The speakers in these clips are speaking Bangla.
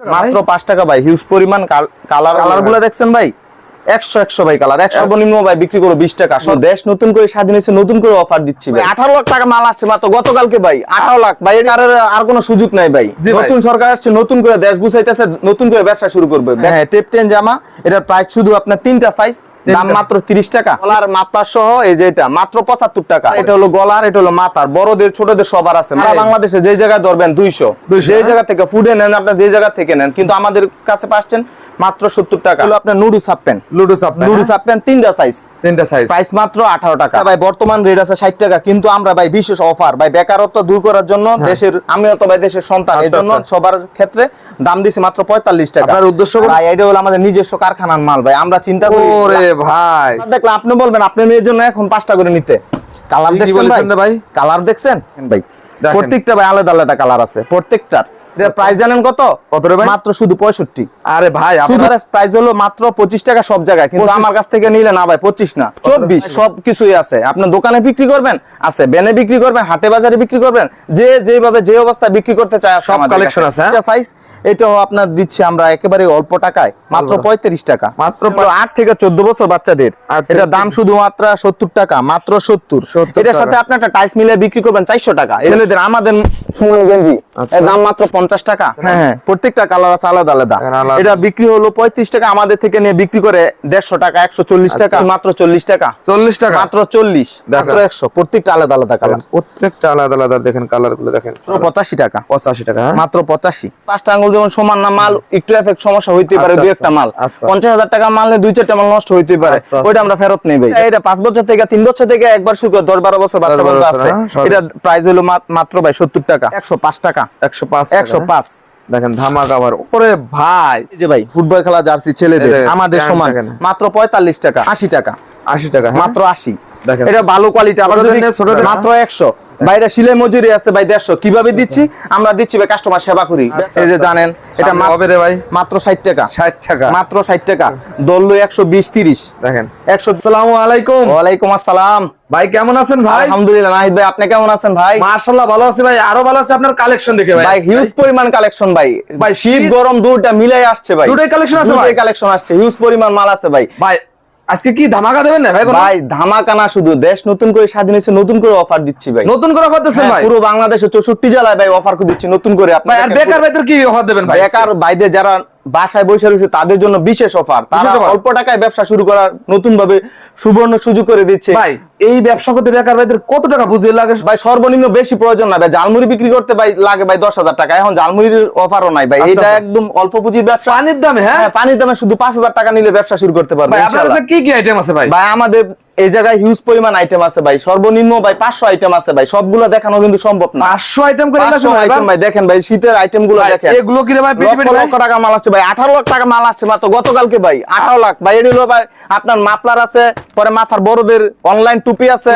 মাত্র পাঁচ টাকা ভাই হিউজ পরিমাণ কালার কালারগুলা দেখছেন ভাই? একশো একশো ভাই কালার একশো সর্বনিম্ন ভাই বিক্রি করো বিশ টাকা। দেশ নতুন করে স্বাধীন হয়েছে নতুন করে অফার দিচ্ছি ভাই। আঠারো লাখ টাকা মাল আসছে মাত্র গতকালকে ভাই আঠারো লাখ। ভাই আর আর কোনো সুযোগ নাই ভাই। যে ভাই। নতুন সরকার আসছে নতুন করে দেশ গুছাইতেছে নতুন করে ব্যবসা শুরু করবে। হ্যাঁ টেপ টেন জামা এটার প্রাইস শুধু আপনার তিনটা সাইজ দাম মাত্র তিরিশ টাকা। গলার মাপা সহ এই যে এটা মাত্র পঁচাত্তর টাকা। এটা হলো গলার এটা হলো মাথার। বড়দের ছোটদের সবার আছে। সারা বাংলাদেশে যে জায়গায় ধরবেন দুইশো। 200, যে হ্যাঁ? জায়গা থেকে ফুডে নেন আপনার যে জায়গা থেকে নেন কিন্তু আমাদের কাছে পাচ্ছেন মাত্র সত্তর টাকা। হলো আপনার নুডু ছাপেন নুডু লুডুস নুডু নুডুস তিনটা সাইজ তিনটা সাইজ প্রাইস মাত্র আঠারো টাকা। ভাই বর্তমান রেট আছে ষাট টাকা কিন্তু আমরা ভাই বিশেষ অফার ভাই বেকারত্ব দূর করার জন্য দেশের আমিও তো ভাই দেশের সন্তান এই হ্যাঁ। আচ্ছা, জন্য আচ্ছা। সবার ক্ষেত্রে দাম দিছি মাত্র পঁয়তাল্লিশ টাকা। আপনার উদ্দেশ্য ভাই এটা হলো আমাদের নিজস্ব কারখানার মাল ভাই। আমরা চিন্তা করি ওরে ভাই। দেখলে আপনি বলবেন আপনার মেয়ের জন্য এখন পাঁচটা করে নিতে। কালার দেখছেন ভাই? ভাই? কালার দেখছেন? ভাই প্রত্যেকটা ভাই আলাদা আলাদা কালার আছে প্রত্যেকটার। যে আচ্ছা। প্রাইস জানেন কত? কত রে ভাই? মাত্র শুধু পঁয়ষট্টি। আরে ভাই আপনার প্রাইস হলো মাত্র পঁচিশ টাকা সব জায়গায়। কিন্তু আমার কাছ থেকে নিলে না ভাই পঁচিশ না চব্বিশ। সব কিছুই আছে। আপনার দোকানে বিক্রি করবেন? আছে। বেনে বিক্রি করবেন হাটে বাজারে বিক্রি করবেন যে যেভাবে যে অবস্থায় বিক্রি করতে চায় সব collection আছে, হ্যাঁ? সাইজ এটাও আপনার দিচ্ছি আমরা একেবারে অল্প টাকায় মাত্র পঁয়ত্রিশ টাকা। মাত্র হলো আট থেকে চোদ্দ বছর বাচ্চাদের। এটা দাম শুধু মাত্র সত্তর টাকা মাত্র সত্তর। 70 এটার সাথে আপনি একটা টাইস মিলে বিক্রি করবেন চারশো টাকা। ছেলেদের আমাদের গেঞ্জি। আচ্ছা। এর দাম মাত্র পঞ্চাশ টাকা। হ্যাঁ। হ্যাঁ প্রত্যেকটা কালার আছে আলাদা আলাদা। আলাদা। এটা বিক্রি হলো পঁয়ত্রিশ টাকা আমাদের থেকে নিয়ে বিক্রি করে দেড়শো টাকা একশো চল্লিশ টাকা। মাত্র চল্লিশ টাকা। চল্লিশ টাকা? মাত্র চল্লিশ। মাত্র একশো। প্রত্যেকটা আলাদা আলাদা কালার প্রত্যেকটা আলাদা আলাদা দেখেন কালারগুলো দেখেন পঁচাশি টাকা। পঁচাশি টাকা হ্যাঁ? মাত্র পঁচাশি। পাঁচটা আঙ্গুল যেমন সমান না মাল একটু এফেক্ট সমস্যা হইতে পারে আচ্ছা, দুই আচ্ছা, একটা মাল। আচ্ছা। পঞ্চাশ হাজার টাকা মাল দুই চারটা মাল নষ্ট হইতে পারে। ওইটা আমরা ফেরত নেই ভাই। এটা পাঁচ বছর থেকে তিন বছর থেকে একবার শুরু দশ বারো বছর বাচ্চা 10 বারো পর্যন্ত বছর, আছে। হ্যাঁ, এটা প্রাইস হলো মাত্র ভাই সত্তর টাকা। একশো পাঁচ টাকা। একশো পাঁচ একশো পাঁচ। হ্যাঁ? দেখেন ধামাকা আবার। ওরে ভাই। এই যে ভাই ফুটবল খেলা জার্সি ছেলেদের আমাদের সমান। মাত্র পঁয়তাল্লিশ টাকা। আশি টাকা আশি টাকা? মাত্র আশি। এটা ভালো কোয়ালিটি আবার ছোটদের যদি নিয়ে ছোটদের- মাত্র একশো। বাইরে সিলাই মজুরি আছে ভাই দেড়শো। কীভাবে দিচ্ছি? আমরা দিচ্ছি ভাই কাস্টমার সেবা করি। আচ্ছা, এই যে আচ্ছা। জানেন এটা হবে রে ভাই। মাত্র ষাট টাকা। ষাট টাকা। মাত্র ষাট টাকা। দল্লো একশো বিশ তিরিশ। দেখেন। একশো আসসালামু আলাইকুম। ওয়ালাইকুম আসসালাম। ভাই কেমন আছেন ভাই? আলহামদুলিল্লাহ নাহিদ ভাই আপনি কেমন আছেন ভাই? মার্শাল্লাহ ভালো আছি ভাই। আরও ভালো আছে আপনার কালেকশন দেখে ভাই ভাই হিউজ পরিমাণ কালেকশন ভাই। ভাই, শীত গরম দুটা মিলাই আসছে ভাই। দুটোই collection আছে ভাই? দুটোই কালেকশন আসছে। হিউজ পরিমাণ মাল আছে ভাই। ভাই আজকে কি ধামাকা দেবেন না ভাই ভাই ধামাকা ধামাকানা শুধু দেশ নতুন করে স্বাধীন হয়েছে নতুন করে অফার দিচ্ছি ভাই। নতুন করে অফার দিচ্ছেন হ্যাঁ, ভাই? পুরো বাংলাদেশে চৌষট্টি জেলায় ভাই অফার দিচ্ছি নতুন করে আপনার বেকার ভাইদের কি অফার দেবেন ভাই বেকার ভাইদের যারা বাসায় বসে রয়েছে তাদের জন্য বিশেষ অফার তারা অল্প টাকায় ব্যবসা শুরু করার নতুন ভাবে সুবর্ণ সুযোগ করে দিচ্ছে। ভাই এই ব্যবসা করতে বেকার ভাইদের কত টাকা বুঝিয়ে লাগে? ভাই সর্বনিম্ন বেশি প্রয়োজন না ভাই। জালমুড়ি বিক্রি করতে ভাই লাগে ভাই দশ হাজার টাকা। এখন জালমুড়ির অফারও নাই ভাই। আচ্ছা, এটা আচ্ছা। একদম অল্প পুঁজির ব্যবসা। পানির দামে হ্যাঁ? হ্যাঁ পানির দামে শুধু পাঁচ হাজার টাকা নিলে ব্যবসা শুরু করতে পারবে কি কি আইটেম আছে ভাই? ভাই আমাদের এই জায়গায় হিউজ পরিমাণ আইটেম আছে ভাই। সর্বনিম্ন ভাই পাঁচশো আইটেম আছে ভাই। সবগুলো দেখানো কিন্তু সম্ভব না। পাঁচশো আইটেম করে আইটেম ভাই দেখেন ভাই শীতের আইটেমগুলো দেখেন। এগুলো কি ভাই লক্ষ লক্ষ টাকা মাল আসছে ভাই। আঠারো লাখ টাকা মাল আসছে মাত্র গতকালকে ভাই আঠারো লাখ। ভাই এটি হলো ভাই আপনার মাফলার আছে পরে মাথার বড়দের অনলাইন টুপি আছে।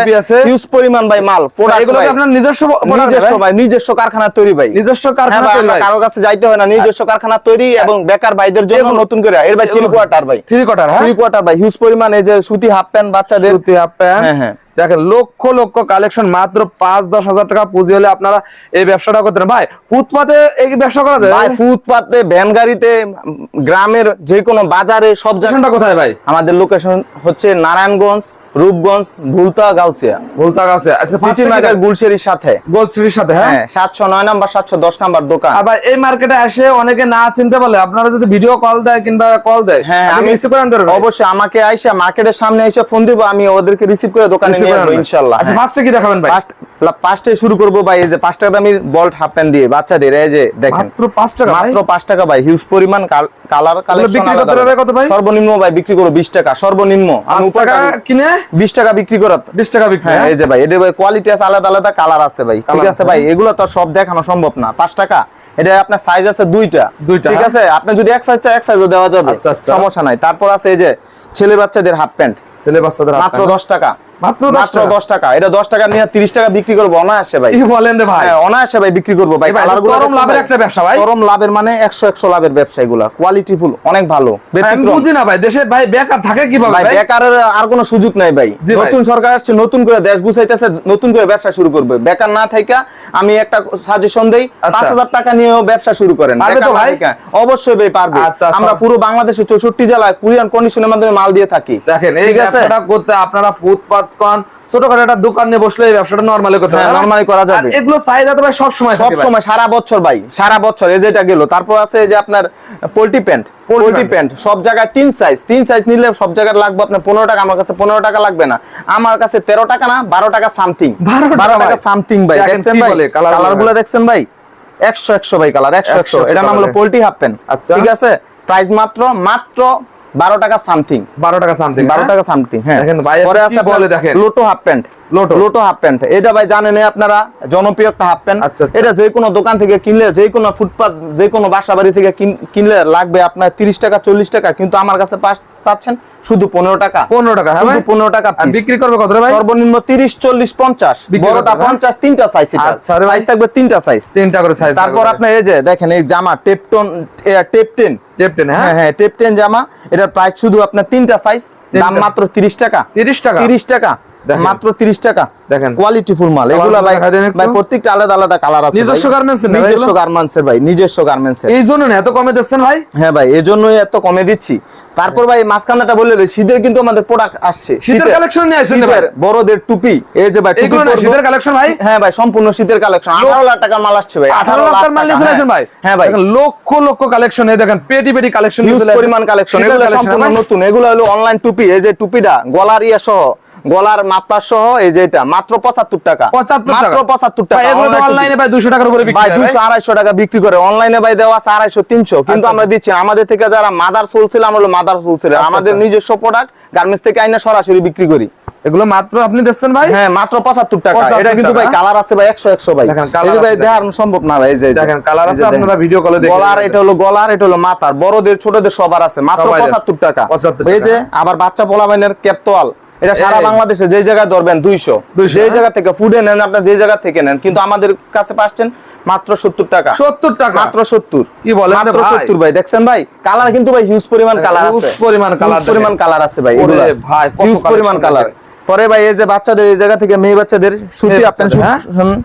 হিউজ পরিমাণ ভাই মাল এগুলো আপনার নিজস্ব নিজস্ব ভাই? নিজস্ব কারখানা তৈরি ভাই। নিজস্ব হ্যাঁ কারখানা তৈরি কারও কাছে যাইতে হয় না। নিজস্ব কারখানা তৈরি এবং বেকার ভাইদের জন্য নতুন করে। এর ভাই থ্রি এগুলো- কোয়ার্টার ভাই। থ্রি কোয়ার্টার হ্যাঁ? থ্রি কোয়ার্টার ভাই। হিউজ পরিমাণ এই যে সুতি হাফ প্যান্ট বাচ্চাদের প্যান্ট হ্যাঁ, হ্যাঁ। দেখেন লক্ষ লক্ষ কালেকশন মাত্র পাঁচ দশ হাজার টাকা পুঁজি হলে আপনারা এই ব্যবসাটা করতে পারেন। ভাই ফুটপাতে এই ব্যবসা করা যায়? ভাই ফুটপাতে ভ্যান গাড়িতে গ্রামের যে কোনো বাজারে সব জায়গাটা কোথায় ভাই? আমাদের লোকেশন হচ্ছে নারায়ণগঞ্জ রূপগঞ্জ ভুলতা গাউসিয়া ভুলতা আছে আজকে সিটি মার্কেট গুলশেরির সাথে। গোল্ড সিটির সাথে হ্যাঁ? হ্যাঁ সাতশো নয় নাম্বার সাতশো দশ নাম্বার দোকান। আবার এই মার্কেটে এসে অনেকে না চিনতে পারলে। আপনারা যদি ভিডিও কল দেয় কিংবা কল দেয় হ্যাঁ আমি রিসিভ করে আনতে পারবেন অবশ্যই আমাকে আইসা মার্কেটের সামনে এসে ফোন দিব আমি ওদেরকে রিসিভ করে দোকানে নিয়ে আনবেন। ইনশাল্লাহ। আচ্ছা ফার্স্টে কি দেখাবেন ভাই? ফার্স্ট পাঁচটায় শুরু করব ভাই এই যে পাঁচ টাকা দামির বল্ট হাফ প্যান্ট দিয়ে বাচ্চাদের এই যে দেখেন। মাত্র পাঁচ টাকা মাত্র পাঁচ টাকা ভাই হিউজ পরিমাণ কালার কালেকশন বিক্রি করতে পারবে কত ভাই? সর্বনিম্ন ভাই বিক্রি করো বিশ টাকা সর্বনিম্ন। আমি টাকা কিনে? বিশ টাকা বিক্রি করা বিশ টাকা বিক্রি হ্যাঁ হ্যাঁ? এই যে ভাই এটা ভাই কোয়ালিটি আছে আলাদা আলাদা কালার আছে ভাই। ঠিক আছে ভাই এগুলো তো সব দেখানো সম্ভব না। পাঁচ টাকা এটা আপনার সাইজ আছে দুইটা। দুইটা, ঠিক হ্যাঁ। আছে? আপনি যদি এক সাইজ এক সাইজও দেওয়া যাবে। আচ্ছা, আচ্ছা। সমস্যা নাই। তারপর আছে এই যে ছেলে বাচ্চাদের হাফ প্যান্ট ছেলে বাচ্চাদের হাফ মাত্র প্যান্ট। দশ টাকা। মাত্র 10 টাকা? এটা দশ টাকা নিয়ে তিরিশ টাকা বিক্রি করব অনায়াসে ভাই। কি বলেন রে ভাই? হ্যাঁ, অনায়াসে ভাই বিক্রি করব। ভাই এই ভাই, এটা কালারগুলো চরম লাভের একটা ব্যবসা ভাই। চরম লাভের মানে একশো একশো লাভের ব্যবসা এগুলা। কোয়ালিটিফুল অনেক ভালো আমি বুঝি না ভাই দেশে ভাই বেকার থাকে কীভাবে ভাই ভাই? বেকারের আর কোনো সুযোগ নাই ভাই। নতুন সরকার আসছে নতুন করে দেশ গুছাইতেছে নতুন করে ব্যবসা শুরু করবে। বেকার না থাইকা আমি একটা সাজেশন দেই আচ্ছা। পাঁচ হাজার টাকা নিয়েও ব্যবসা শুরু করেন। পারবে তো ভাই? অবশ্যই ভাই পারবে। আচ্ছা, আচ্ছা। আমরা পুরো বাংলাদেশে চৌষট্টি জেলায় কুরিয়ান কন্ডিশনের মাধ্যমে মাল দিয়ে থাকি। দেখেন এই ঠিক আছে? ব্যবসাটা করতে আপনারা ফুটপাত কন ছোটখাটো একটা দোকান নিয়ে বসলে এই ব্যবসাটা নরমালি করতে হ্যাঁ, পারেন normally করা যাবে। এগুলো চাহিদা তো ভাই সব সময় সব সময় সারা বছর ভাই সারা বছর। এই যেটা গেল তারপর আছে যে আপনার পোল্ট্রি প্যান্ট। Poultry pant. সব জায়গায় তিন সাইজ তিন সাইজ নিলে সব জায়গায় লাগবে আপনার পনেরো টাকা আমার কাছে পনেরো টাকা লাগবে না। আমার কাছে তেরো টাকা না বারো টাকা সামথিং বারো টাকা সামথিং ভাই। দেখছেন ভাই? কালারগুলো দেখছেন ভাই? একশো একশো ভাই কালার একশো একশো এটা নাম হলো। Poultry half pant. আচ্ছা। ঠিক আছে? প্রাইস মাত্র মাত্র বারো টাকা সামথিং। বারো টাকা সামথিং বারো টাকা সামথিং হ্যাঁ। দেখেন ভাই পরে আছে বলে দেখেন। Lotto half pant. Lotto. Lotto half pant. এটা ভাই জানেন আপনারা জনপ্রিয় একটা হাফ প্যান্ট। আচ্ছা, আচ্ছা। এটা যে কোনো দোকান থেকে কিনলে যে কোনো ফুটপাত যে কোনো বাসা বাড়ি থেকে কিন- কিনলে লাগবে আপনার তিরিশ টাকা চল্লিশ টাকা। কিন্তু আমার কাছে পাস- পাচ্ছেন শুধু পনেরো টাকা। পনেরো টাকা হ্যাঁ শুধু পনেরো টাকা বিক্রি করবে কত ভাই? সর্বনিম্ন তিরিশ চল্লিশ পঞ্চাশ। বড়টা হ্যাঁ? পঞ্চাশ তিনটা সাইজ আচ্ছা। সাইজ থাকবে তিনটা সাইজ তিনটা করে সাইজ তারপর আপনার এই যে দেখেন এই জামা টেপটন টেপটেন। টেপটেন হ্যাঁ? হ্যাঁ টেপটেন টেপ টেন জামা। এটার প্রাইস শুধু আপনার তিনটা সাইজ দাম মাত্র তিরিশ টাকা। 30 টাকা? তিরিশ টাকা। মাত্র তিরিশ টাকা। দেখেন। কোয়ালিটি ফুল মাল। এগুলা ভাই। ভাই প্রত্যেকটা আলাদা আলাদা কালার আছে নিজস্ব ভাই। এর ভাই নিজস্ব গার্মেন্টস এর ভাই নিজস্ব গার্মেন্টস এর। এই জন্য এত কমে দিচ্ছেন ভাই? হ্যাঁ ভাই এজন্যই এত কমে দিচ্ছি। তারপর ভাই মাঝখানটা বলে দেয় শীতের কিন্তু আমাদের প্রোডাক্ট আসছে। শীতের নিয়ে আসছেন ভাই? বড়দের টুপি এই যে ভাই টুপি। শীতের collection ভাই? হ্যাঁ ভাই সম্পূর্ণ শীতের কালেকশন আঠারো লাখ টাকা মাল আসছে ভাই আঠারো লাখ টাকার মাল নিয়ে ভাই? হ্যাঁ। ভাই। লক্ষ লক্ষ কালেকশন এই দেখেন পেটি পেটি কালেকশন পরিমাণ কালেকশন এগুলো সম্পূর্ণ নতুন। এগুলো হলো অনলাইন টুপি এই যে টুপিটা গলার ইয়া সহ। গলার মাপটা সহ এই যে এটা মাত্র পঁচাত্তর টাকা। মাত্র পঁচাত্তর টাকা। অনলাইনে ভাই দুশো টাকার উপরে বিক্রি ভাই। দুশো আড়াইশো টাকা বিক্রি করে। অনলাইনে ভাই দেওয়া আছে আড়াইশো তিনশো। কিন্তু আচ্ছা, আমরা দিচ্ছি আমাদের থেকে যারা মাদার ফুল ছিল আমরা হলো মাদার ফুল ছিল। আচ্ছা, আমাদের আচ্ছা। নিজস্ব প্রোডাক্ট গার্মেন্টস থেকে আইনা সরাসরি বিক্রি করি। এগুলো মাত্র আপনি দিচ্ছেন ভাই? হ্যাঁ মাত্র পঁচাত্তর টাকা। এটা কিন্তু ভাই কালার আছে ভাই একশো একশো ভাই। দেখেন, এই ভাই দেখার সম্ভব না ভাই এই যে দেখেন, এই আছে, দেখেন। আপনারা video call এ দেখে গলার এটা হলো গলার এটা হলো মাথার। বড়দের ছোটদের সবার আছে। মাত্র সবাই আছে। পঁচাত্তর টাকা। এই যে আবার বাচ্চা পোলাবাইনের ক্যাপতোয়াল এটা সারা বাংলাদেশে যে জায়গায় ধরবেন দুইশো যে হ্যাঁ? জায়গা থেকে ফুডে নেন আপনার যে জায়গা থেকে নেন কিন্তু আমাদের কাছে পাচ্ছেন মাত্র সত্তর টাকা। সত্তর টাকা? মাত্র সত্তর। কি বলেন রে মাত্র সত্তর ভাই। দেখছেন ভাই? কালার কিন্তু ভাই হিউজ পরিমাণ কালার আছে। পরিমাণ Huge পরিমাণ কালার আছে ভাই ভাই, Huge পরিমাণ কালার পরে ভাই এই যে বাচ্চাদের এই জায়গা থেকে মেয়ে বাচ্চাদের সুতি হাফ প্যান্ট বাচ্চাদের, হ্যাঁ?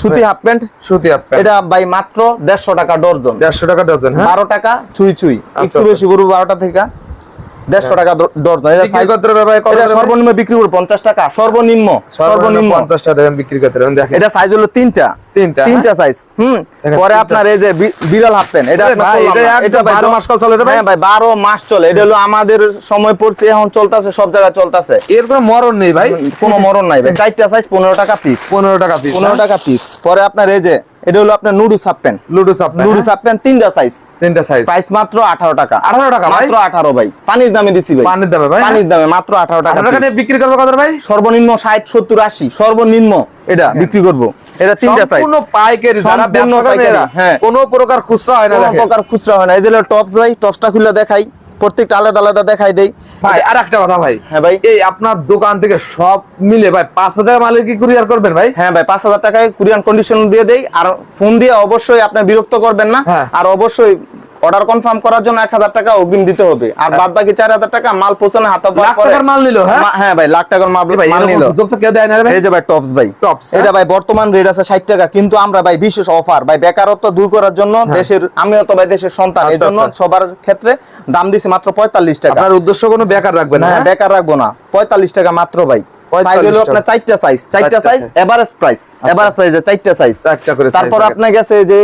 সুতি হাফ প্যান্ট সুতি আপনি এটা ভাই মাত্র দেড়শো টাকা ডর্জন দেড়শো টাকা ডজন হ্যাঁ? বারো টাকা ছুঁই ছুঁই। আচ্ছা, একটু আচ্ছা। বেশি বড় বারোটা থেকে। দেড়শো টাকা ড- এটা বিক্রি size- করতে হবে ভাই কত এটা করে ভাই? সর্বনিম্ন বিক্রি করব পঞ্চাশ টাকা। সর্বনিম্ন সর্বনিম্ন পঞ্চাশ টাকা দেখেন বিক্রি করতে এটা সাইজ হলো তিনটা। তিনটা, তিনটা সাইজ হুম। পরে। আপনার এই যে বিড়াল হাফ প্যান্ট এটা ভাই, এটা না। 12 মাস কাল চলে ভাই? হ্যাঁ ভাই বারো মাস চলে। এটা হলো আমাদের সময় পড়ছে এখন চলতেছে সব জায়গায় চলতেছে। এর কোনো মরণ নেই ভাই। কোনো মরণ নাই ভাই। চারটা সাইজ পনেরো টাকা পিস পনেরো টাকা পিস পনেরো টাকা পিস পরে আপনার এই যে এটা হলো আপনার নুডুস হাফ প্যান্ট তিনটা সাইজ তিনটা সাইজ প্রাইস মাত্র আঠারো টাকা। 18 টাকা মাত্র আঠারো ভাই। পানির দামে দিছি ভাই। পানির দামে ভাই? পানির দামে মাত্র আঠারো টাকা আঠারো টাকা দিয়ে বিক্রি করব কত ভাই? সর্বনিম্ন ষাট সত্তর আশি। সর্বনিম্ন। এটা বিক্রি করব। এটা তিনটা সাইজ সম্পূর্ণ পাইকারি যারা ব্যবসা করবে পাইকারি, এরা হ্যাঁ। কোনো প্রকার খুচরা হয় না কোনো প্রকার খুচরা হয় না। এই যে টপস ভাই টপসটা খুলে দেখাই। প্রত্যেকটা আলাদা আলাদা দেখাই দেই। ভাই আর একটা কথা ভাই। হ্যাঁ ভাই। এই আপনার দোকান থেকে সব মিলে ভাই পাঁচ হাজার কি কুরিয়ার করবেন ভাই? হ্যাঁ ভাই পাঁচ হাজার টাকায় কন্ডিশন দিয়ে দেই। আর ফোন দিয়ে অবশ্যই আপনি বিরক্ত করবেন না। হ্যাঁ। আর অবশ্যই অর্ডার কনফার্ম করার জন্য এক হাজার টাকা অগ্রিম দিতে হবে। আর বাদ বাকি চার হাজার টাকা মাল পৌঁছানো হাতে লাখ টাকার মাল নিলো, হ্যাঁ? হ্যাঁ ভাই লাখ টাকার মাল ভাই মাল নিল। তো কেউ দেয় না ভাই। এই যে ভাই টপস ভাই। Tops, হ্যাঁ? এটা ভাই বর্তমান রেট আছে ষাট টাকা কিন্তু আমরা ভাই বিশেষ অফার ভাই বেকারত্ব দূর করার জন্য দেশের আমিও তো ভাই দেশের সন্তান এই হ্যাঁ। আচ্ছা, জন্য আচ্ছা। সবার ক্ষেত্রে দাম দিছি মাত্র পঁয়তাল্লিশ টাকা। আপনার উদ্দেশ্য কোনো বেকার রাখবেন না হ্যাঁ হ্যাঁ? বেকার রাখব না। পঁয়তাল্লিশ টাকা মাত্র ভাই। 45 সাইজ চারটা সাইজ চারটা চারটা size size। Average price average price চারটা সাইজ চারটা করে তারপর গেছে যে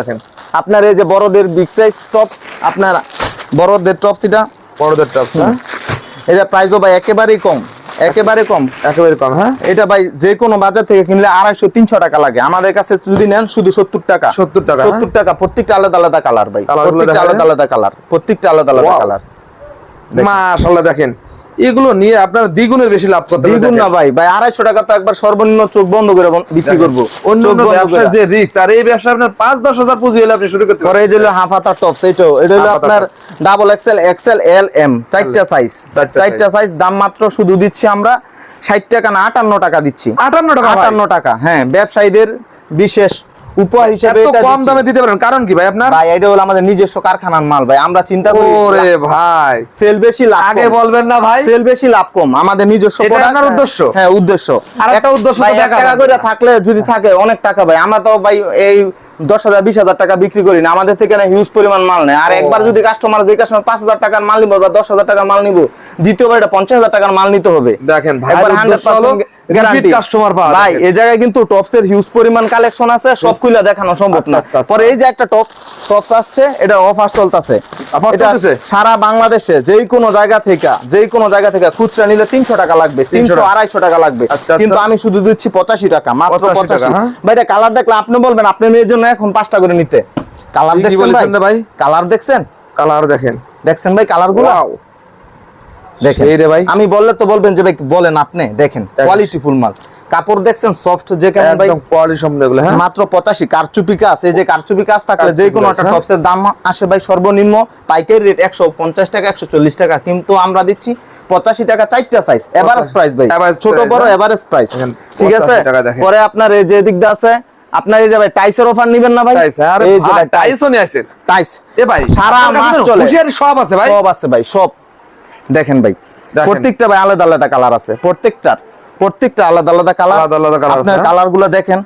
দেখেন। আপনার এই যে বড়দের বিগ সাইজ টপ আপনার বড়দের টপস এটা? বড়দের টপস হ্যাঁ? এটা প্রাইসও ভাই একেবারেই কম একেবারে কম। একেবারে কম হ্যাঁ? এটা ভাই যে কোনো বাজার থেকে কিনলে আড়াইশো তিনশো টাকা লাগে। আমাদের কাছে যদি নেন শুধু সত্তর টাকা। 70 টাকা, হ্যাঁ? সত্তর টাকা প্রত্যেকটা আলাদা আলাদা কালার ভাই। প্রত্যেকটা আলাদা আলাদা কালার প্রত্যেকটা আলাদা আলাদা কালার দেখেন। মাশাআল্লাহ দেখেন। এগুলো নিয়ে আপনার দ্বিগুণের বেশি লাভ করতে দ্বিগুণ না ভাই। ভাই আড়াইশো টাকা তো একবার সর্বনিম্ন চোখ বন্ধ করে বিক্রি করব। অন্য করে। যে রিস্ক আর এই ব্যবসা আপনার পাঁচ দশ হাজার পুঁজি হলে আপনি শুরু করতে পরে এই যে হলো হাফ হাতার টপস এইটাও এটা হলো আপনার double XL XL L M চারটা সাইজ চারটা সাইজ দাম মাত্র শুধু দিচ্ছি আমরা ষাট টাকা না আটান্ন টাকা দিচ্ছি। আটান্ন টাকা আটান্ন টাকা হ্যাঁ ব্যবসায়ীদের বিশেষ উপহার হিসেবে এটা কম দামে দিতে পারেন। কারণ কি ভাই আপনার? ভাই এটা হলো আমাদের নিজস্ব কারখানার মাল ভাই। আমরা চিন্তা করি ওরে ভাই। সেল বেশি লাভ আগে বলবেন না ভাই। সেল বেশি লাভ কম। আমাদের নিজস্ব এটা আপনার উদ্দেশ্য? হ্যাঁ উদ্দেশ্য। আর একটা উদ্দেশ্য তো টাকা করে থাকলে যদি থাকে অনেক টাকা ভাই। আমরা তো ভাই এই দশ হাজার বিশ হাজার টাকা বিক্রি করি না। আমাদের থেকে না হিউজ পরিমাণ মাল নেই আর একবার যদি কাস্টমার যে কাস্টমার পাঁচ হাজার টাকার মাল নিবো বা দশ হাজার টাকার মাল নিবো দ্বিতীয়বার এটা পঞ্চাশ হাজার টাকার মাল নিতে হবে। দেখেন ভাই একবার উদ্দেশ্য হলো 100% guarantee। repeat customer পাওয়া ভাই এই জায়গায় কিন্তু টপস হিউজ পরিমাণ কালেকশন আছে সব খুলে দেখানো সম্ভব আচ্ছা, না আচ্ছা, আচ্ছা। পরে এই যে একটা টপ টপস আসছে এটা অফার চলতেছে Offer এটা চলতেছে? সারা বাংলাদেশে যেই কোনো জায়গা থেকে যেই কোনো জায়গা থেকে খুচরা নিলে তিনশো টাকা লাগবে তিনশো। আড়াইশো টাকা লাগবে। কিন্তু আমি শুধু দিচ্ছি পঁচাশি টাকা মাত্র 85 পঁচাশি হ্যাঁ। ভাই এটা কালার দেখলে আপনি বলবেন আপনি মেয়ের জন্য এখন পাঁচটা করে নিতে কালার দেখছেন ভাই? কালার দেখছেন কালার দেখেন দেখছেন ভাই কালারগুলো! দেখেন ভাই। আমি বললে তো বলবেন যে ভাই বলেন আপনি দেখেন কোয়ালিটি ফুল মাল। কাপড় দেখছেন সফট যে কেমন ভাই? একদম কোয়ালিটি সম্পূর্ণ হ্যাঁ? মাত্র পঁচাশি কারচুপি কাজ এই যে কারচুপি কাজ থাকলে যে কোনো একটা হ্যাঁ। টপসের দাম আসে ভাই সর্বনিম্ন পাইকারি রেট একশো পঞ্চাশ টাকা একশো চল্লিশ টাকা। কিন্তু আমরা দিচ্ছি পঁচাশি টাকা চারটা সাইজ এভারেজ প্রাইস ভাই। ছোট বড় হ্যাঁ। এভারেজ প্রাইস ঠিক আছে? 85। পরে আপনার এই যে দিকটা আছে আপনার এই যে ভাই টাইসের অফার নিবেন না ভাই? টাইস এই যে টাইসও নিয়ে আসেন টাইস এ ভাই সারা মাস চলে। সব আছে ভাই? সব আছে ভাই সব। দেখেন ভাই প্রত্যেকটা ভাই আলাদা আলাদা কালার আছে। প্রত্যেকটার প্রত্যেকটা আলাদা আলাদা কালার আলাদা আলাদা কালার আপনার হ্যাঁ? কালারগুলো দেখেন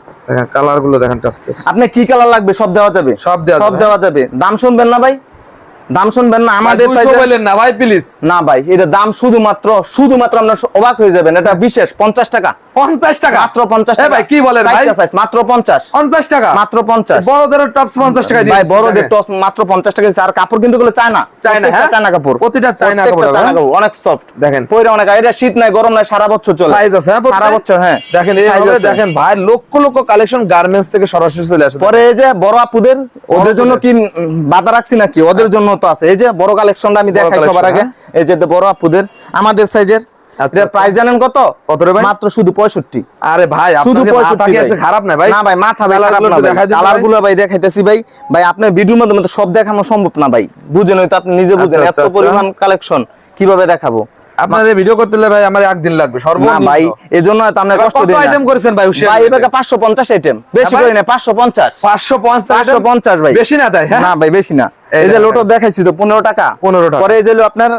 কালারগুলো দেখেন আপনি কি কালার লাগবে? সব দেওয়া যাবে? সব দেওয়া সব দেওয়া যাবে। দাম শুনবেন না ভাই? দাম শুনবেন না? আমাদের এর- না ভাই প্লিজ না ভাই এটা দাম শুধুমাত্র শুধুমাত্র আপনার অবাক হয়ে যাবেন। এটা বিশেষ পঞ্চাশ টাকা। পঞ্চাশ টাকা। মাত্র ভাই কি বলেন ভাই? চারটা মাত্র পঞ্চাশ। পঞ্চাশ টাকা। মাত্র পঞ্চাশ। বড়দের টপস পঞ্চাশ টাকা ভাই বড়দের দেখেন। মাত্র পঞ্চাশ টাকা আর কাপড় কিন্তু গুলো চায়না। চায়না, হ্যাঁ? চায়না কাপড়। প্রতিটা চায়না কাপড়, চায়না হ্যাঁ? কাপড় অনেক সফট দেখেন। পরে অনেক এটা শীত নাই গরম নাই সারা বছর চলে। সাইজ আছে হ্যাঁ সারা বছর হ্যাঁ। দেখেন এই। দেখেন ভাই লক্ষ লক্ষ কালেকশন গার্মেন্টস থেকে সরাসরি চলে আসে। পরে এই যে বড় আপুদের ওদের জন্য কি বাধা রাখছি নাকি? ওদের জন্য তো আছে। এই যে বড় কালেকশনটা আমি দেখাই সবার আগে। এই যে বড় আপুদের আমাদের সাইজের আচ্ছা, আচ্ছা। প্রাইস জানেন কত? কত রে ভাই? মাত্র শুধু পঁয়ষট্টি। আরে ভাই শুধু আপনার কি মাথা পঁয়ষট্টি কি আছে? খারাপ না ভাই। না ভাই মাথা ভাই খারাপ না ভাই। দেখাই ভাই। দেখাইতেছি ভাই। ভাই আপনার ভিডিওর মাধ্যমে তো সব দেখানো সম্ভব না ভাই। বুঝেন আপনি নিজে বুঝেন। আচ্ছা, এত আচ্ছা, আচ্ছা। পরিমাণ কালেকশন কীভাবে দেখাবো? আপনার ভিডিও করতে হলে ভাই আমার একদিন লাগবে। সর্বনিম্ন। ভাই এই জন্য আমরা কষ্ট কত দিই আইটেম করেছেন ভাই ভাই এবার পাঁচশো পঞ্চাশ আইটেম বেশি? করি না পাঁচশো পঞ্চাশ। পাঁচশো পঞ্চাশ পাঁচশো পঞ্চাশ ভাই। বেশি না তাই হ্যাঁ? না ভাই বেশি না। এই যে। লোটো দেখাইছি তো পনেরো টাকা। 15 টাকা। পরে এই যে আপনার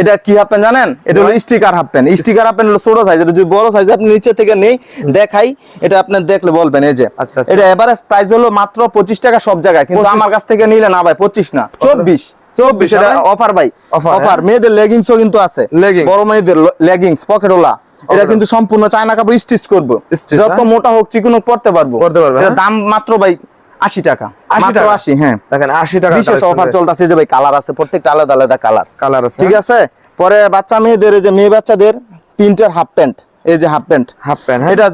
এটা কি হাফ প্যান্ট জানেন? এটা হলো sticker half pant. Sticker half pant হলো ছোট সাইজ এটা যদি বড় সাইজ আপনি নিচে থেকে নেই দেখাই এটা আপনি দেখলে বলবেন এই যে। আচ্ছা, আচ্ছা। এটা এভারেজ প্রাইস হলো মাত্র পঁচিশ টাকা সব জায়গায় কিন্তু আমার কাছ থেকে নিলে না ভাই পঁচিশ না চব্বিশ। চব্বিশ এটা অফার ভাই? অফার হ্যাঁ? মেয়েদের লেগিংসও কিন্তু আছে। বড় মেয়েদের লেগিংস পকেটওয়ালা এটা কিন্তু সম্পূর্ণ চায়না কাপড় স্টিচ করব। যত হ্যাঁ? মোটা হোক চিকন হোক পড়তে পারব। এটার হ্যাঁ? দাম মাত্র ভাই আশি টাকা। 80 মাত্র টাকা? আশি হ্যাঁ। দেখেন আশি টাকা বিশেষ অফার চলতেছে যে ভাই কালার আছে প্রত্যেকটা আলাদা আলাদা কালার কালার আছে ঠিক আছে? পরে বাচ্চা মেয়েদের যে মেয়ে বাচ্চাদের প্রিন্টের হাফ প্যান্ট এই যে হাফ প্যান্ট হাফ প্যান্ট হ্যাঁ। এটা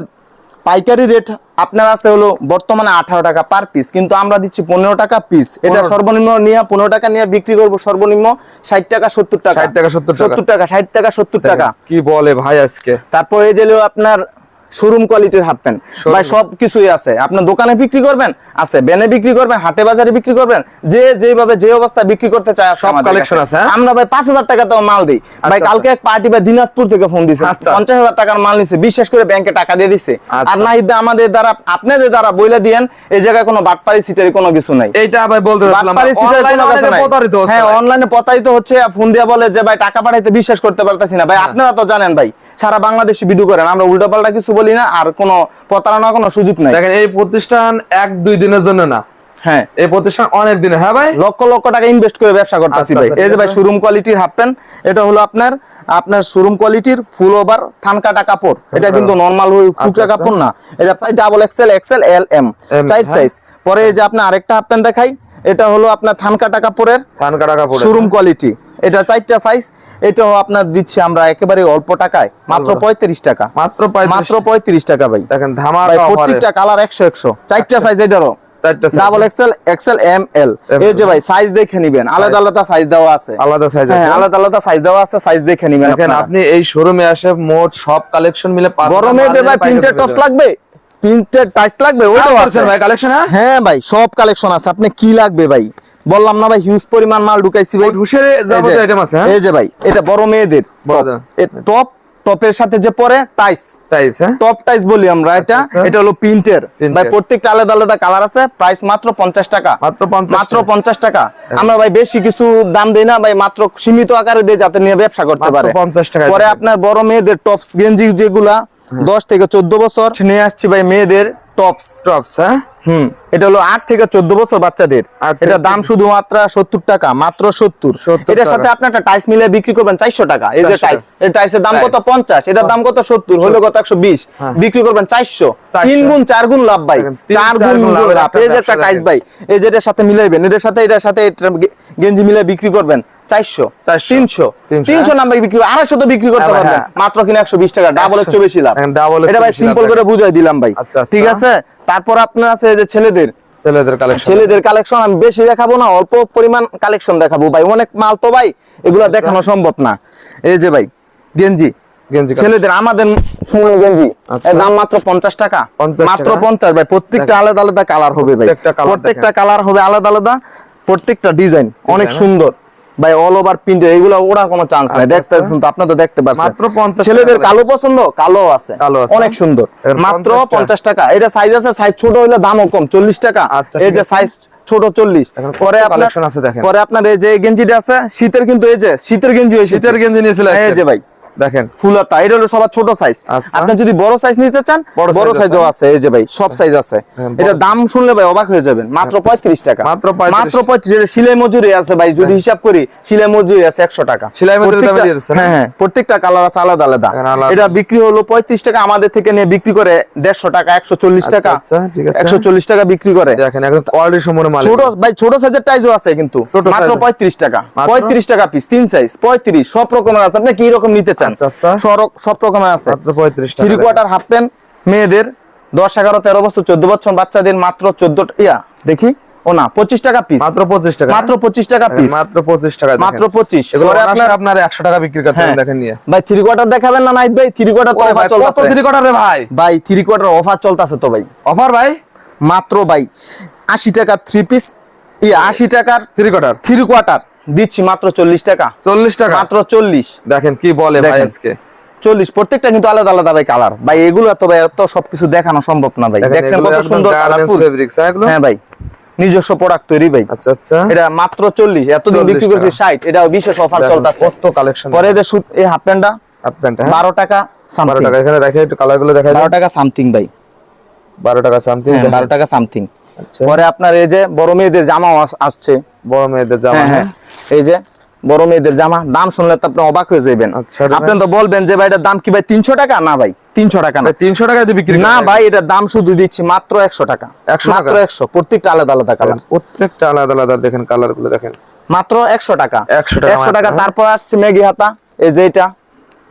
পাইকারি রেট আপনার আছে হলো বর্তমানে আঠারো টাকা পার পিস কিন্তু আমরা দিচ্ছি পনেরো টাকা পিস এটা সর্বনিম্ন নিয়ে পনেরো টাকা নিয়ে বিক্রি করব সর্বনিম্ন ষাট টাকা সত্তর টাকা। 60 টাকা, 70 টাকা। সত্তর টাকা ষাট টাকা সত্তর টাকা। কি বলে ভাই আজকে। তারপর এই যে আপনার শোরুম কোয়ালিটির হাফ প্যান্ট ভাই সব কিছুই আছে আপনার দোকানে বিক্রি করবেন আছে ব্যানে বিক্রি করবেন হাটে বাজারে বিক্রি করবেন যে যেভাবে যে অবস্থায় বিক্রি করতে চায় সব কাছে। আছে, হ্যাঁ? আমরা ভাই পাঁচ হাজার টাকা তো মাল দিই ভাই আচ্ছা, কালকে এক পার্টি ভাই দিনাজপুর থেকে ফোন দিছে আচ্ছা। পঞ্চাশ হাজার টাকার মাল নিছে বিশেষ করে ব্যাংকে টাকা দিয়ে দিছে আচ্ছা। আর নাহিদ আমাদের দ্বারা আপনাদের দ্বারা বইলা দিয়েন এই জায়গায় কোনো বাটপারি সিটারি কোনো কিছু নাই এইটা ভাই বলতে বাটপারি সিটারি অনলাইনে কোনো কিছু নাই। হ্যাঁ। অনলাইনে প্রতারিত হচ্ছে ফোন দিয়ে বলে যে ভাই টাকা পাঠাইতে বিশ্বাস করতে পারতেছি না ভাই হ্যাঁ। আপনারা তো জানেন ভাই সারা বাংলাদেশে ভিডিও করেন আমরা উল্টাপাল্টা কিছু বলি না আর কোনো প্রতারণা কোনো সুযোগ নাই। দেখেন এই প্রতিষ্ঠান এক দুই দিনের জন্য না। হ্যাঁ। এই প্রতিষ্ঠান অনেক দিনের হ্যাঁ ভাই? লক্ষ লক্ষ টাকা ইনভেস্ট করে ব্যবসা করতেছি আচ্ছা, ভাই। আচ্ছা, এই যে ভাই শোরুম কোয়ালিটির হাফ প্যান্ট এটা হলো আপনার আপনার শোরুম কোয়ালিটির ফুল ওভার থান কাটা কাপড় এটা কিন্তু নরমাল টুকরা আচ্ছা। কাপড় না। এটা size double XL XL L M চার। সাইজ পরে যে আপনি আরেকটা হাফ প্যান্ট দেখাই। এটা হলো আপনার থান কাটা কাপড়ের থান কাটা কাপড় শোরুম কোয়ালিটি এটা চারটা সাইজ এটাও আপনার দিচ্ছি আমরা একেবারে অল্প টাকায় মাত্র পঁয়ত্রিশ টাকা। মাত্র মাত্র পঁয়ত্রিশ টাকা ভাই। দেখেন ভাই প্রত্যেকটা কালার একশো একশো। চারটা সাইজ এটারও। Double XL XL M L এই যে ভাই সাইজ দেখে নিবেন। আলাদা আলাদা সাইজ দেওয়া আছে। আলাদা সাইজ হ্যাঁ আছে আলাদা আলাদা সাইজ দেওয়া আছে সাইজ দেখে নিবেন আপনি এই শোরুমে আসে মোট সব কালেকশন মিলে গরমে ভাই প্রিন্টেড টপস লাগবে? প্রিন্টেড টাইস লাগবে। ওইটাও আছে। ভাই কালেকশন হ্যাঁ? হ্যাঁ ভাই সব কালেকশন আছে। আপনি কি লাগবে ভাই? বললাম না ভাই হিউজ পরিমাণ মাল ঢুকাইছি ভাই। হুশের যাবতীয় আইটেম আছে হ্যাঁ? এই যে ভাই এটা বড় মেয়েদের। টপ টপের সাথে যে পরে টাইস টাইস হ্যাঁ? টপ টাইস বলি আমরা এটা। আচ্ছা। এটা হলো প্রিন্টের ভাই প্রত্যেকটা আলাদা আলাদা কালার আছে। প্রাইস মাত্র পঞ্চাশ টাকা। মাত্র 50 মাত্র টাকা। পঞ্চাশ টাকা। আমরা ভাই বেশি কিছু দাম দেই না ভাই মাত্র সীমিত আকারে দিয়ে যাতে নিয়ে ব্যবসা করতে পারে। 50 টাকায় পরে আপনার বড় মেয়েদের টপস গেঞ্জি যেগুলা দশ থেকে চোদ্দ বছর। নিয়ে আসছি ভাই মেয়েদের টপস টপস হ্যাঁ? হুম। এটা হলো আট থেকে চোদ্দ বছর বাচ্চাদের। এটা দাম শুধুমাত্র সত্তর টাকা মাত্র সত্তর। এটার সাথে আপনি একটা টাইস মিলে বিক্রি করবেন চারশো টাকা। এই যে 400 টাইস এই টাইসের দাম কত? পঞ্চাশ। এটার দাম কত? সত্তর হলো কত? একশো বিশ। বিক্রি করবেন চারশো। 400 তিন গুণ চার গুণ লাভ ভাই। চার গুণ লাভ। এই যে একটা টাইস ভাই এই যেটার সাথে মিলাইবেন এটার সাথে এটার সাথে গেঞ্জি মিলে বিক্রি করবেন। চারশো তিনশো। তিনশো নাম্বার বিক্রি আড়াইশো তো বিক্রি করতে হ্যাঁ পারবেন। হ্যাঁ। মাত্র কিনা একশো বিশ টাকা ডাবলের 100 বেশি লাভ। এর এটা ভাই বেশি লাভ সিম্পল করে বুঝাই দিলাম ভাই। আচ্ছা, আচ্ছা। ঠিক আছে? তারপর আপনার আছে যে ছেলেদের। ছেলেদের কালেকশন ছেলেদের কালেকশন আমি বেশি দেখাবো না অল্প পরিমাণ কালেকশন দেখাবো ভাই। অনেক মাল তো ভাই এগুলা দেখানো সম্ভব না। এই যে ভাই গেঞ্জি। ছেলেদের আমাদের গেঞ্জি। আচ্ছা। এর দাম মাত্র পঞ্চাশ টাকা। মাত্র পঞ্চাশ ভাই প্রত্যেকটা আলাদা আলাদা কালার হবে ভাই। প্রত্যেকটা কালার হবে আলাদা আলাদা প্রত্যেকটা ডিজাইন অনেক হ্যাঁ? সুন্দর। ভাই অল ওভার প্রিন্ট এগুলো ওরা কোনো চান্স নাই। দেখতেছেন আচ্ছা। তো আপনারা তো দেখতে পাচ্ছেন মাত্র 50 ছেলেদের কালো পছন্দ? কালো আছে। অনেক সুন্দর। মাত্র 50 টাকা। পঞ্চাশ টাকা। এটা সাইজ আছে সাইজ ছোট হইলে দামও কম চল্লিশ টাকা। আচ্ছা, এই যে সাইজ ছোট চল্লিশ। পরে আপনার কালেকশন আছে দেখেন। পরে আপনার এই যে গেঞ্জিটা আছে শীতের কিন্তু এই যে শীতের গেঞ্জি শীতের গেঞ্জি নিয়েছিলেন এই যে ভাই। দেখেন। ফুলাতা এটা হলো সবার ছোট সাইজ আচ্ছা। আপনি যদি বড় সাইজ নিতে চান বড় সাইজও আছে। এই যে ভাই সব সাইজ আছে। হ্যাঁ, এটা দাম শুনলে ভাই অবাক হয়ে যাবেন। মাত্র পঁয়ত্রিশ টাকা। মাত্র 35 মাত্র পঁয়ত্রিশ এটা সিলাই মজুরি আছে ভাই। যদি হিসাব করি সিলাই মজুরি আছে একশো টাকা। সেলাই মজুরি দামে দিয়ে দিচ্ছে হ্যাঁ হ্যাঁ। প্রত্যেকটা কালার আছে আলাদা আলাদা। এটা বিক্রি হলো পঁয়ত্রিশ টাকা আমাদের থেকে নিয়ে বিক্রি করে দেড়শো টাকা একশো চল্লিশ আচ্ছা, টাকা। আচ্ছা, ঠিক আছে। একশো চল্লিশ টাকা বিক্রি করে। দেখেন একদম কোয়ালিটি সম্পূর্ণ মাল ছোট ভাই ছোট সাইজের টাইজও আছে কিন্তু। মাত্র size। পঁয়ত্রিশ টাকা। মাত্র? পঁয়ত্রিশ টাকা পিস তিন সাইজ পঁয়ত্রিশ সব রকমের আছে। আপনি কি রকম নিতে চান? আচ্ছা, আচ্ছা। সরক সব রকমের আছে। মাত্র 35 টাকা থ্রি কোয়ার্টার হাফ প্যান্ট মেয়েদের দশ এগারো তেরো বছর চোদ্দ বছর বাচ্চাদের মাত্র চোদ্দ ইয়া দেখি। ও না পঁচিশ টাকা পিস মাত্র 25 টাকা। মাত্র পঁচিশ টাকা পিস মাত্র 25 টাকা মাত্র 25 এগুলো আপনার 100 টাকা বিক্রি করতে হ্যাঁ। দেখেন নিয়ে। ভাই থ্রি কোয়ার্টার দেখাবেন না নাইট ভাই? থ্রি কোয়ার্টার তো অফার চলতেছে। থ্রি কোয়ার্টার রে ভাই? ভাই থ্রি কোয়ার্টার অফার চলতেছে তো ভাই। অফার ভাই? মাত্র ভাই আশি টাকা থ্রি পিস ইয়া আশি টাকার থ্রি কোয়ার্টার থ্রি কোয়ার্টার দিচ্ছি মাত্র চল্লিশ টাকা। 40 টাকা? মাত্র চল্লিশ। দেখেন কি বলে ভাই আজকে। চল্লিশ। প্রত্যেকটা কিন্তু আলাদা আলাদা ভাই কালার ভাই এগুলো এত ভাই এত সবকিছু দেখানো সম্ভব না ভাই। দেখছেন কত সুন্দর হ্যাঁ, হ্যাঁ ভাই নিজস্ব প্রোডাক্ট তৈরি ভাই। আচ্ছা আচ্ছা। এটা মাত্র চল্লিশ। এতদিন বিক্রি করছি। ষাট এটা বিশেষ অফার চলতেছে। কত কালেকশন পরে এদের সুত এই হাফ প্যান্টটা হাফ প্যান্ট হ্যাঁ। বারো টাকা 12 সামথিং টাকা এখানে রেখে একটু কালারগুলো দেখা বারো টাকা সামথিং ভাই। 12 টাকা সামথিং হ্যাঁ, বারো টাকা সামথিং পরে আপনার এই যে বড় মেয়েদের জামাও আসছে। বড় মেয়েদের জামা হ্যাঁ হ্যাঁ। এই যে বড় মেয়েদের জামা দাম শুনলে তো আপনি অবাক হয়ে যাবেন। আচ্ছা, আপনি তো বলবেন যে ভাই এটার দাম কি ভাই তিনশো টাকা? না ভাই তিনশো টাকা না। 300 টাকা দিয়ে বিক্রি না ভাই এটার দাম শুধু দিচ্ছি মাত্র একশো টাকা। 100 মাত্র একশো প্রত্যেকটা আলাদা আলাদা কালার প্রত্যেকটা আলাদা আলাদা দেখেন কালারগুলো দেখেন। মাত্র একশো টাকা। 100 টাকা একশো টাকা তারপর আসছে ম্যাগি হাতা। এই যে এটা।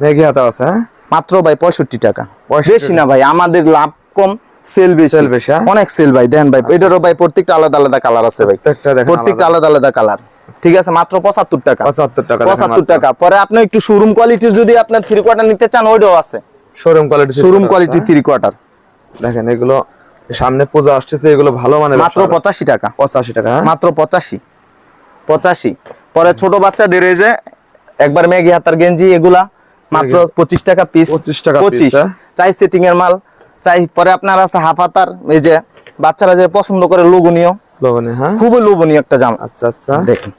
মেঘি হাতা আছে হ্যাঁ? মাত্র ভাই পঁয়ষট্টি টাকা। 65 বেশি না ভাই আমাদের লাভ কম। সেল বেশি। Sell বেশি, হ্যাঁ? অনেক সেল ভাই দেন ভাই এটারও ভাই প্রত্যেকটা আলাদা আলাদা কালার আছে ভাই। প্রত্যেকটা আলাদা। আলাদা কালার ঠিক আছে মাত্র পঁচাত্তর টাকা। 75 টাকা পঁচাত্তর টাকা। পরে আপনি একটু শোরুম কোয়ালিটির যদি আপনার থ্রি কোয়ার্টার নিতে চান ওইটাও আছে। Showroom quality showroom quality three quarter দেখেন এগুলো সামনে পূজা আসতেছে এগুলো ভালো মানে মাত্র পঁচাশি টাকা। পঁচাশি টাকা হ্যাঁ? মাত্র পঁচাশি। পঁচাশি। পরে ছোট বাচ্চাদের এই যে একবার ম্যাগি হাতার গেঞ্জি এগুলা। মাত্র পঁচিশ টাকা পিস 25 টাকা পঁচিশ। হ্যাঁ? চাই সেটিং এর মাল। চাই পরে আপনার আছে হাফাতার এই যে বাচ্চারা যে পছন্দ করে লোভনীয়। লোভনীয় হ্যাঁ? খুবই লোভনীয় একটা জামা। আচ্ছা আচ্ছা। দেখুন।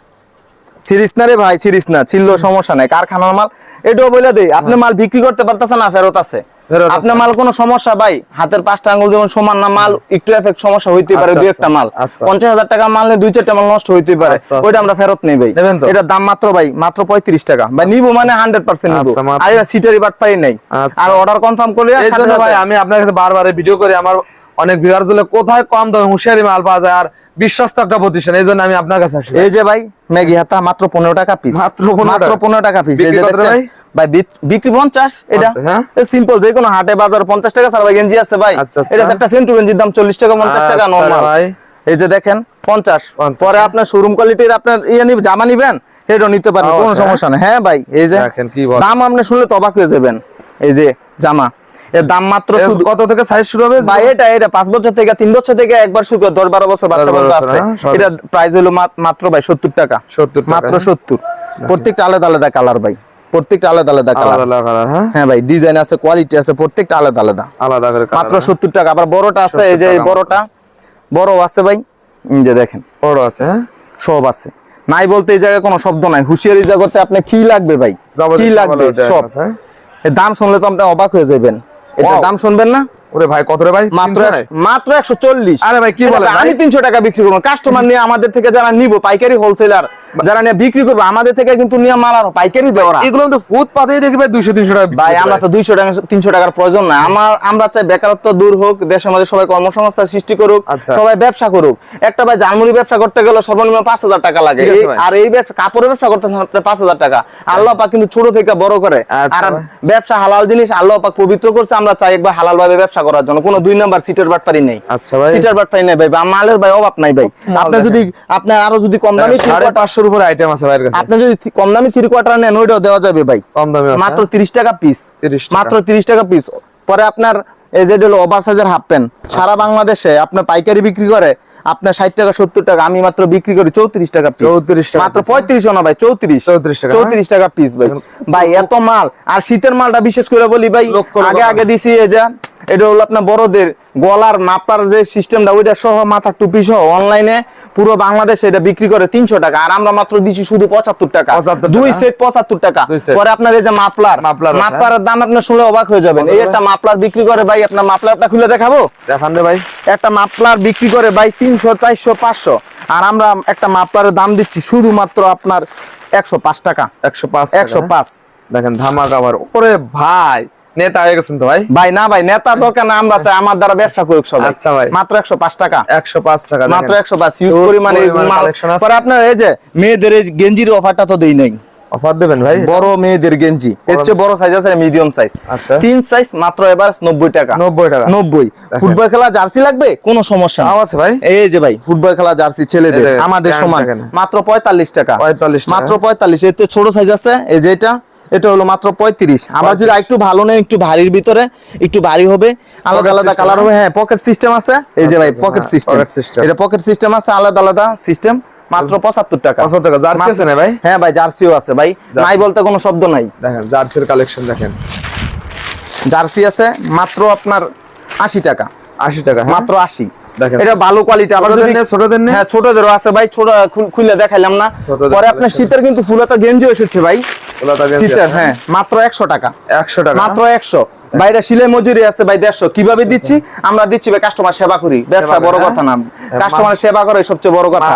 সিরিজ না রে ভাই সিরিজ না ছিল সমস্যা নাই কারখানার মাল এটাও বলে দেই আপনি মাল বিক্রি করতে পারতেছেন না ফেরত আছে। আপনার মাল কোনো সমস্যা? ভাই হাতের পাঁচটা আঙুল যেমন সমান না মাল একটু এফেক্ট সমস্যা হইতে পারে আচ্ছা, দুই আচ্ছা, একটা মাল। আচ্ছা। পঞ্চাশ হাজার টাকা মাল দুই চারটা মাল নষ্ট হইতে পারে। ওইটা আমরা ফেরত নেই ভাই। এটা এটার দাম মাত্র ভাই মাত্র পঁয়ত্রিশ টাকা। ভাই নিবো মানে হান্ড্রেড পার্সেন্ট নিবো। আর এটা সিটারি বাট পাই নাই। আর অর্ডার কনফার্ম করলে ভাই আমি আপনার কাছে বারবার ভিডিও করে আমার অনেক ভিউয়ার্স হলে কোথায় কম দামে হুঁশিয়ারি মাল পাওয়া যায়? আর বিশ্বস্ত একটা প্রতিষ্ঠান এই জন্য আমি আপনার কাছে আসি এই যে ভাই ম্যাগি হাতা মাত্র পনেরো টাকা পিস মাত্র মাত্র পনেরো টাকা পিস বিক্রি কত ভাই? ভাই বিক্রি পঞ্চাশ এটা আচ্ছা, হ্যাঁ? সিম্পল যে কোনো হাটে বাজার পঞ্চাশ টাকা ছাড়া গেঞ্জি আছে ভাই। আচ্ছা, আচ্ছা। এটা একটা সেন্টু গেঞ্জির দাম চল্লিশ টাকা পঞ্চাশ টাকা নর্মাল। এই যে দেখেন পঞ্চাশ। পরে আপনার শোরুম কোয়ালিটির আপনার ইয়ে নিবেন জামা নিবেন এটাও নিতে পারেন কোনো সমস্যা নেই। হ্যাঁ ভাই এই যে দেখেন। দাম আপনি শুনলে তো অবাক হয়ে যাবেন। এই যে জামা এর দাম মাত্র কত থেকে সাইজ শুরু হবে? ভাই এটা এটা পাঁচ বছর থেকে তিন বছর থেকে একবার শুরু করে বছর বাচ্চা 10 পর্যন্ত আছে। হ্যাঁ, এটা প্রাইস হলো মাত্র ভাই সত্তর টাকা। 70 মাত্র হ্যাঁ। সত্তর প্রত্যেকটা আলাদা আলাদা কালার ভাই। প্রত্যেকটা আলাদা আলাদা কালার আলাদা আলাদা কালার হ্যাঁ? হ্যাঁ ভাই ডিজাইন আছে কোয়ালিটি আছে প্রত্যেকটা আলাদা আলাদা। আলাদা করে মাত্র colour, সত্তর টাকা। আবার বড়টা আছে এই যে বড়টা। বড় আছে ভাই। যে দেখেন। হ্যাঁ? বড় আছে হ্যাঁ? সব আছে। নাই বলতে এই জায়গায় কোনো শব্দ নাই। হুঁশিয়ারি জগতে আপনি কি লাগবে ভাই? কি লাগবে? সব। হ্যাঁ? দাম শুনলে তো আপনি অবাক হয়ে যাবেন। এটা. দাম শুনবেন না ওরে ভাই কত রে ভাই? মাত্র মাত্র একশো চল্লিশ। আরে ভাই, কি বলেন আমি তিনশো টাকা বিক্রি করব। কাস্টমার নিয়ে আমাদের থেকে যারা নিবো পাইকারি হোলসেলার যারা নিয়ে বিক্রি করব আমাদের থেকে কিন্তু নিয়ে মাল আর পাইকারি এগুলো তো দেখবে টাকা ভাই আমরা তো দুইশো টাকা তিনশো টাকার প্রয়োজন নাই। আমার আমরা চাই বেকারত্ব দূর হোক দেশের মধ্যে সবাই কর্মসংস্থান সৃষ্টি করুক আচ্ছা। সবাই ব্যবসা করুক। একটা ভাই জার্মানি ব্যবসা করতে গেলে সর্বনিম্ন পাঁচ হাজার টাকা লাগে। আর এই ব্যবসা কাপড়ের ব্যবসা করতে আপনার পাঁচ হাজার টাকা। আল্লাহ পাক কিন্তু ছোট থেকে বড় করে। আচ্ছা আর ব্যবসা হালাল জিনিস আল্লাহ পাক পবিত্র করছে আমরা চাই একবার হালাল ভাবে ব্যবসা করার জন্য। কোনো দুই নাম্বার সিটের বাটপারি নেই। আচ্ছা ভাই। সিটের বাটপারি নেই ভাই মালের ভাই অভাব নাই ভাই। মাল আপনার যদি আপনার আরও যদি কম দামি three সাড়ে quarter- পাঁচশোর উপরে আইটেম আছে ভাইয়ের কাছে। আপনি যদি কম দামি থ্রি কোয়ার্টার নেন ওইটাও দেওয়া যাবে ভাই। কম দামে আছে মাত্র তিরিশ টাকা পিস 30 টাকা। মাত্র তিরিশ টাকা পিস পরে আপনার এই যে হলো ওভার সাইজের হাফ প্যান্ট সারা বাংলাদেশে আপনার পাইকারি বিক্রি করে আপনার ষাট টাকা সত্তর টাকা। আমি মাত্র বিক্রি করি চৌত্রিশ টাকা পিস 34 টাকা মাত্র হ্যাঁ? পঁয়ত্রিশ না ভাই চৌত্রিশ। 34 টাকা, চৌত্রিশ টাকা পিস ভাই। ভাই এত মাল। আর শীতের মালটা বিশেষ করে বলি ভাই আগে আগে দিছি এই যে এটা হলো আপনার বড়দের গলার মাপার যে সিস্টেমটা ওইটা সহ মাথার টুপি সহ অনলাইনে পুরো বাংলাদেশে এটা বিক্রি করে তিনশো টাকা। আর আমরা মাত্র দিচ্ছি শুধু পঁচাত্তর টাকা। দুই সেট পঁচাত্তর টাকা। পরে আপনার এই যে মাপলার মাপলারের দাম আপনার শুনলে অবাক হয়ে যাবেন। এই একটা মাপলার বিক্রি করে ভাই আপনার মাপলারটা খুলে দেখাবো? দেখান ভাই। একটা মাপলার বিক্রি করে ভাই তিনশো চারশো পাঁচশো। আর আমরা একটা মাপলারের দাম দিচ্ছি শুধুমাত্র আপনার একশো পাঁচ টাকা। একশো পাঁচ একশো পাঁচ। হ্যাঁ? দেখেন ধামাকা আবার। ওরে ভাই নেতা হয়ে গেছেন তো ভাই? ভাই না ভাই নেতা দরকার না আমরা চাই আমার দ্বারা ব্যবসা করুক সবাই। আচ্ছা ভাই। মাত্র একশো পাঁচ টাকা। একশো পাঁচ টাকা মাত্র দেখেন। একশো পাঁচ ইউজ Huge পরিমাণে মাল। পরে আপনার এই যে মেয়েদের এই গেঞ্জির অফারটা তো দেই নাই। অফার দেবেন ভাই? বড় মেয়েদের গেঞ্জি। এর চেয়ে বড় সাইজ আছে মিডিয়াম সাইজ আচ্ছা। তিন সাইজ মাত্র এবার নব্বই টাকা। 90 টাকা। নব্বই। ফুটবল খেলা জার্সি লাগবে? কোনো সমস্যা নেই। আছে ভাই। এই যে ভাই ফুটবল খেলা জার্সি ছেলেদের। আমাদের সময় মাত্র পঁয়তাল্লিশ টাকা। 45 মাত্র পঁয়তাল্লিশ। এতে ছোট সাইজ আছে। এই যে এটা। এটা হলো মাত্র পঁয়ত্রিশ। আমার যদি একটু ভালো নেই একটু ভারীর ভিতরে একটু ভারী হবে আলাদা আলাদা কালার হবে। হ্যাঁ পকেট সিস্টেম আছে। এই যে ভাই আচ্ছা, পকেট হ্যাঁ, সিস্টেম এটা পকেট সিস্টেম আছে আলাদা আলাদা সিস্টেম মাত্র পঁচাত্তর টাকা। 75 টাকা। জার্সি আছে না ভাই? হ্যাঁ ভাই জার্সিও আছে। ভাই নাই বলতে কোনো শব্দ নাই। দেখেন জার্সির কালেকশন দেখেন। জার্সি আছে মাত্র আপনার আশি টাকা। আশি টাকা হ্যাঁ? মাত্র আশি। এটা ভালো কোয়ালিটি আবার যদি ছোটদের হ্যাঁ ছোটদেরও আছে ভাই ছোট খুলে দেখাইলাম না। পরে আপনার শীতের কিন্তু ফুলাতা গেঞ্জি এসেছে ভাই। শীতের হ্যাঁ মাত্র একশো টাকা। একশো টাকা। মাত্র একশো। বাইরে সিলাই মজুরি আছে ভাই দেড়শো। কীভাবে দিচ্ছি? আমরা দিচ্ছি ভাই কাস্টমার সেবা করি। ব্যবসা বড় কথা না। হ্যাঁ? কাস্টমার সেবা করে সবচেয়ে বড় কথা।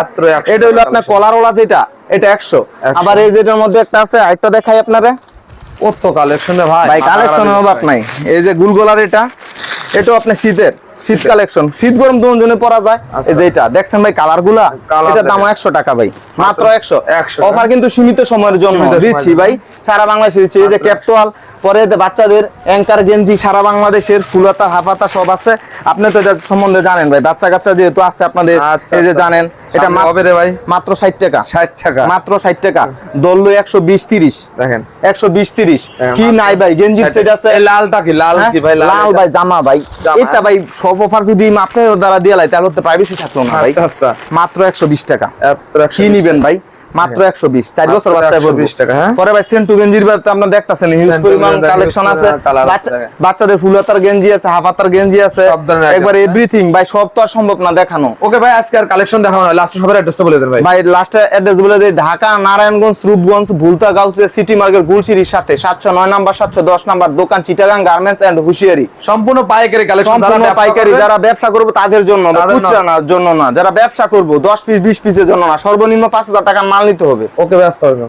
এটা হলো আপনার। কলার ওলা যেটা এটা একশো। আবার এই যেটার মধ্যে একটা আছে আরেকটা দেখাই আপনারে। কত কালেকশন ভাই? কালেকশন অভাব নাই। এই যে গুলগোলার এটা এটাও আপনার শীতের। শীত কালেকশন শীত গরম দুজন জন্য পরা যায়। এই যে এটা দেখছেন ভাই কালারগুলা এটা এটার দাম। একশো টাকা ভাই মাত্র একশো। 100 অফার কিন্তু সীমিত সময়ের জন্য। দিচ্ছি ভাই। সারা বাংলাদেশে দিচ্ছি এই যে মাত্র ক্যাপটোয়াল পরে বাচ্চাদের অ্যাঙ্কার গেঞ্জি সারা বাংলাদেশের ফুলাতা হাফাতা সব আছে। আপনি তো এটা সম্বন্ধে জানেন ভাই। বাচ্চা কাচ্চা যেহেতু আছে আপনাদের আচ্ছা, এই যে আচ্ছা। জানেন এটা হবে রে ভাই? মাত্র ষাট টাকা। ষাট টাকা। মাত্র ষাট টাকা। দললো একশো বিশ তিরিশ। দেখেন। একশো বিশ তিরিশ। হ্যাঁ, কি নাই ভাই? গেঞ্জি 60 সেট আছে। লালটা কি? লাল হ্যাঁ? কি ভাই? লাল ভাই জামা ভাই। এটা ভাই সব অফার যদি আপনার দ্বারা দিয়ে লাই তাহলে তো প্রাইভেসি থাকল না ভাই। আচ্ছা। আচ্ছা মাত্র একশো বিশ টাকা। এত কি নিবেন ভাই? মাত্র একশো বিশ চার মাত্র বছর বাচ্চা 120 টাকা, হ্যাঁ? পরে ভাই সেন্টু গেঞ্জির বাড়িতে আপনার দেখতেছেন হিউজ পরিমাণ কালেকশন আছে। আছে, বাচ্চাদের গেঞ্জি আছে গেঞ্জি আছে। একবার এভরিথিং ভাই সব তো আর সম্ভব না দেখানো। ওকে ভাই আজকে আর কালেকশন দেখাবো না। লাস্ট সবার অ্যাড্রেসটা বলে দেন ভাই। ভাই লাস্টে অ্যাড্রেস বলে দিই ঢাকা নারায়ণগঞ্জ রূপগঞ্জ ভুলতা গাউসে সিটি মার্কেট গুলশিরির সাথে। সাতশো নয় নাম্বার সাতশো দশ নাম্বার দোকান চিটাগাং গার্মেন্টস এন্ড হুশিয়ারি সম্পূর্ণ পাইকারি কালেকশন সম্পূর্ণ পাইকারি যারা ব্যবসা করবে তাদের জন্য খুচরা না জন্য না। যারা ব্যবসা করব দশ পিস বিশ পিসের জন্য না সর্বনিম্ন পাঁচ হাজার টাকা মাল নিতে হবে। ওকে ব্যস্ত আসসালাম